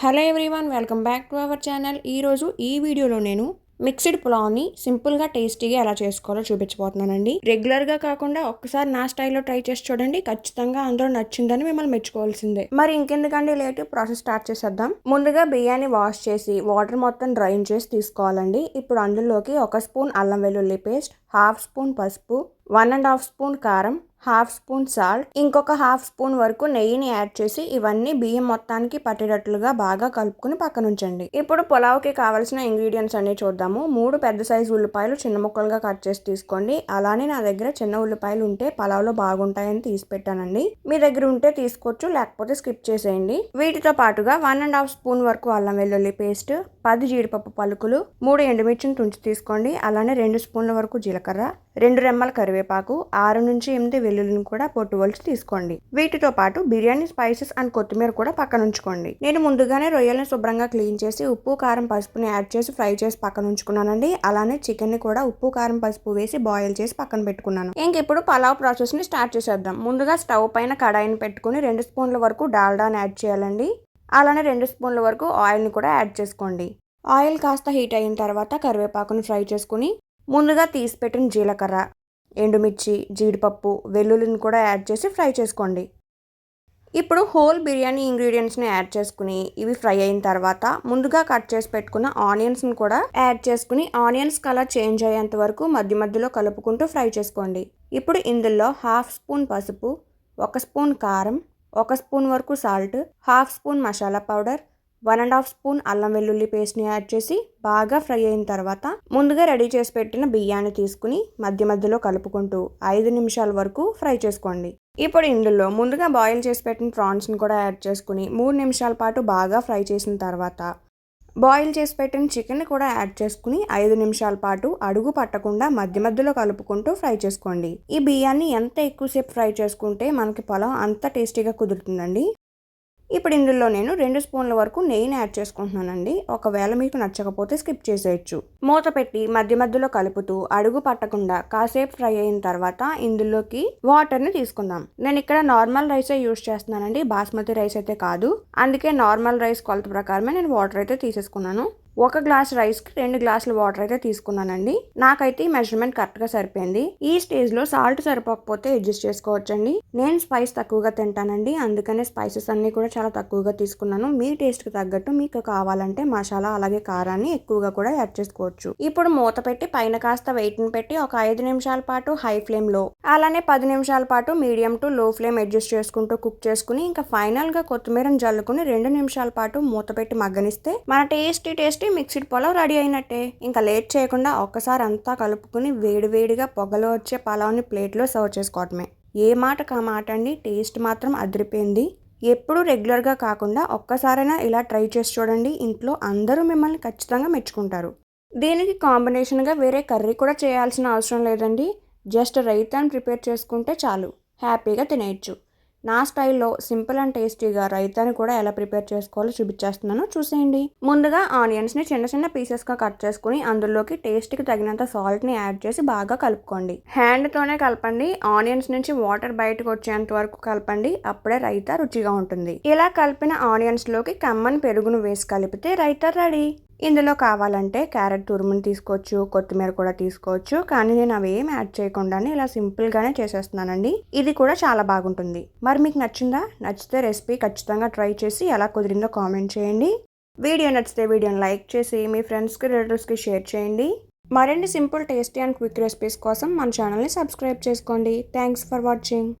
Hello everyone welcome back to our channel. ఈరోజు ఈ వీడియోలో నేను మిక్స్డ్ పులావ్ని సింపుల్గా టేస్టీగా ఎలా చేసుకోవాలో చూపించబోతున్నానండి. రెగ్యులర్గా కాకుండా ఒక్కసారి నా స్టైల్లో ట్రై చేసి చూడండి. ఖచ్చితంగా అందరూ నచ్చిందని మిమ్మల్ని మెచ్చుకోవాల్సిందే. మరి ఇంకెందుకండి లేట్? ప్రాసెస్ స్టార్ట్ చేసేద్దాం. ముందుగా బియ్యాన్ని వాష్ చేసి వాటర్ మొత్తం డ్రైన్ చేసి తీసుకోవాలండి. ఇప్పుడు అందులోకి ఒక స్పూన్ అల్లం వెల్లుల్లి పేస్ట్ హాఫ్ స్పూన్ పసుపు వన్ అండ్ హాఫ్ స్పూన్ కారం హాఫ్ స్పూన్ సాల్ట్ ఇంకొక హాఫ్ స్పూన్ వరకు నెయ్యిని యాడ్ చేసి ఇవన్నీ బియ్యం మొత్తానికి పట్టేటట్లుగా బాగా కలుపుకుని పక్కన ఉంచండి ఇప్పుడు పులావ్కి కావాల్సిన ఇంగ్రీడియంట్స్ అన్ని చూద్దాము. మూడు పెద్ద సైజు ఉల్లిపాయలు చిన్న ముక్కలుగా కట్ చేసి తీసుకోండి. అలానే నా దగ్గర చిన్న ఉల్లిపాయలు ఉంటే పలావ్లో బాగుంటాయని తీసి పెట్టానండి. మీ దగ్గర ఉంటే తీసుకోవచ్చు లేకపోతే స్కిప్ చేసేయండి. వీటితో పాటుగా వన్ అండ్ హాఫ్ స్పూన్ వరకు అల్లం వెల్లుల్లి పేస్ట్ పది జీడిపప్పు పలుకులు మూడు ఎండుమిర్చిని తుంచి తీసుకోండి. అలానే రెండు స్పూన్ల వరకు జీలకర్ర రెండు రెమ్మల కరివేపాకు ఆరు నుంచి ఎనిమిది వెల్లుల్లిని కూడా పొట్టు వలిచి తీసుకోండి. వీటితో పాటు బిర్యానీ స్పైసెస్ అండ్ కొత్తిమీర కూడా పక్కన ఉంచుకోండి. నేను ముందుగానే రొయ్యలను శుభ్రంగా క్లీన్ చేసి ఉప్పు కారం పసుపుని యాడ్ చేసి ఫ్రై చేసి పక్కన ఉంచుకున్నానండి. అలానే చికెన్ని కూడా ఉప్పు కారం పసుపు వేసి బాయిల్ చేసి పక్కన పెట్టుకున్నాను. ఇంకిప్పుడు పలావ్ ప్రాసెస్ని స్టార్ట్ చేసేద్దాం. ముందుగా స్టవ్ పైన కడాయిని పెట్టుకుని రెండు స్పూన్ల వరకు డాల్డాని యాడ్ చేయాలండి. అలానే రెండు స్పూన్ల వరకు ఆయిల్ని కూడా యాడ్ చేసుకోండి. ఆయిల్ కాస్త హీట్ అయిన తర్వాత కరివేపాకుని ఫ్రై చేసుకుని ముందుగా తీసి పెట్టిన జీలకర్ర ఎండుమిర్చి జీడిపప్పు వెల్లుల్లిని కూడా యాడ్ చేసి ఫ్రై చేసుకోండి. ఇప్పుడు హోల్ బిర్యానీ ఇంగ్రీడియంట్స్ని యాడ్ చేసుకుని ఇవి ఫ్రై అయిన తర్వాత ముందుగా కట్ చేసి పెట్టుకున్న ఆనియన్స్ని కూడా యాడ్ చేసుకుని ఆనియన్స్ కలర్ చేంజ్ అయ్యేంత వరకు మధ్య మధ్యలో కలుపుకుంటూ ఫ్రై చేసుకోండి. ఇప్పుడు ఇందులో హాఫ్ స్పూన్ పసుపు ఒక స్పూన్ కారం ఒక స్పూన్ వరకు salt half spoon masala powder one and half spoon అల్లం వెల్లుల్లి పేస్ట్ని యాడ్ చేసి బాగా ఫ్రై అయిన తర్వాత ముందుగా రెడీ చేసి పెట్టిన బియ్యాన్ని తీసుకుని మధ్య మధ్యలో కలుపుకుంటూ ఐదు నిమిషాల వరకు ఫ్రై చేసుకోండి. ఇప్పుడు ఇందులో ముందుగా బాయిల్ చేసి పెట్టిన ప్రాన్స్ని కూడా యాడ్ చేసుకుని మూడు నిమిషాల పాటు బాగా ఫ్రై చేసిన తర్వాత బాయిల్ చేసి పెట్టిన చికెన్ కూడా యాడ్ చేసుకుని ఐదు నిమిషాల పాటు అడుగు పట్టకుండా మధ్య మధ్యలో కలుపుకుంటూ ఫ్రై చేసుకోండి. ఈ బియ్యాన్ని ఎంత ఎక్కువసేపు ఫ్రై చేసుకుంటే మనకి పొలం అంత టేస్టీగా కుదురుతుందండి? ఇప్పుడు ఇందులో నేను రెండు స్పూన్ల వరకు నెయ్యిని యాడ్ చేసుకుంటున్నానండి. ఒకవేళ మీకు నచ్చకపోతే స్కిప్ చేసేయచ్చు. మూత పెట్టి మధ్య మధ్యలో కలుపుతూ అడుగు పట్టకుండా కాసేపు ఫ్రై అయిన తర్వాత ఇందులోకి వాటర్ని తీసుకుందాం. నేను ఇక్కడ నార్మల్ రైసే యూస్ చేస్తున్నానండి. బాస్మతి రైస్ అయితే కాదు. అందుకే నార్మల్ రైస్ కొలత ప్రకారమే నేను వాటర్ అయితే తీసేసుకున్నాను. ఒక గ్లాస్ రైస్కి రెండు గ్లాసుల వాటర్ అయితే తీసుకున్నానండి. నాకైతే ఈ మెజర్మెంట్ కరెక్ట్గా సరిపోయింది. ఈ స్టేజ్లో సాల్ట్ సరిపోకపోతే అడ్జస్ట్ చేసుకోవచ్చండి. నేను స్పైస్ తక్కువగా తింటానండి. అందుకనే స్పైసెస్ అన్నీ కూడా చాలా తక్కువగా తీసుకున్నాను. మీ టేస్ట్కి తగ్గట్టు మీకు కావాలంటే మసాలా అలాగే కారాన్ని ఎక్కువగా కూడా యాడ్ చేసుకోవచ్చు. ఇప్పుడు మూత పెట్టి పైన కాస్త వెయిట్ని పెట్టి ఒక ఐదు నిమిషాల పాటు హై ఫ్లేమ్లో అలానే పది నిమిషాల పాటు medium to low flame adjust చేసుకుంటూ కుక్ చేసుకుని ఇంకా ఫైనల్గా కొత్తిమీరని జల్లుకుని రెండు నిమిషాల పాటు మూత పెట్టి మగ్గనిస్తే మన tasty tasty tasty mixed pulao ready అయినట్టే. ఇంకా లేట్ చేయకుండా ఒక్కసారి అంతా కలుపుకుని వేడివేడిగా పొగలో వచ్చే పలావ్ని ప్లేట్లో సర్వ్ చేసుకోవటమే. ఏ మాట కా మాట అండి? టేస్ట్ మాత్రం అదిరిపోయింది. ఎప్పుడు రెగ్యులర్గా కాకుండా ఒక్కసారైనా ఇలా ట్రై చేసి చూడండి. ఇంట్లో అందరూ మిమ్మల్ని ఖచ్చితంగా మెచ్చుకుంటారు. దీనికి కాంబినేషన్గా వేరే కర్రీ కూడా చేయాల్సిన అవసరం లేదండి. జస్ట్ రైతాన్ని ప్రిపేర్ చేసుకుంటే చాలు. హ్యాపీగా తినేయచ్చు. నా స్టైల్లో సింపుల్ అండ్ టేస్టీగా రైతాని కూడా ఎలా ప్రిపేర్ చేసుకోవాలో చూపించేస్తున్నాను. చూసేయండి. ముందుగా ఆనియన్స్ని చిన్న చిన్న పీసెస్గా కట్ చేసుకుని అందులోకి టేస్ట్కి తగినంత సాల్ట్ని యాడ్ చేసి బాగా కలుపుకోండి. హ్యాండ్తోనే కలపండి. ఆనియన్స్ నుంచి వాటర్ బయటకు వచ్చేంత వరకు కలపండి. అప్పుడే రైతా రుచిగా ఉంటుంది. ఇలా కలిపిన ఆనియన్స్లోకి కమ్మని పెరుగును వేసి కలిపితే రైతా రెడీ. ఇందులో కావాలంటే క్యారెట్ తురుముని తీసుకోవచ్చు కొత్తిమీర కూడా తీసుకోవచ్చు కానీ నేను అవి ఏం యాడ్ చేయకుండానే ఇలా సింపుల్గానే చేసేస్తున్నానండి. ఇది కూడా చాలా బాగుంటుంది. మరి మీకు నచ్చిందా? నచ్చితే రెసిపీ ఖచ్చితంగా ట్రై చేసి ఎలా కుదిరిందో కామెంట్ చేయండి. వీడియో నచ్చితే వీడియోని లైక్ చేసి మీ ఫ్రెండ్స్కి రిలేటివ్స్కి షేర్ చేయండి. మరిన్ని simple tasty and quick recipes కోసం మన ఛానల్ని సబ్స్క్రైబ్ చేసుకోండి. Thanks for watching.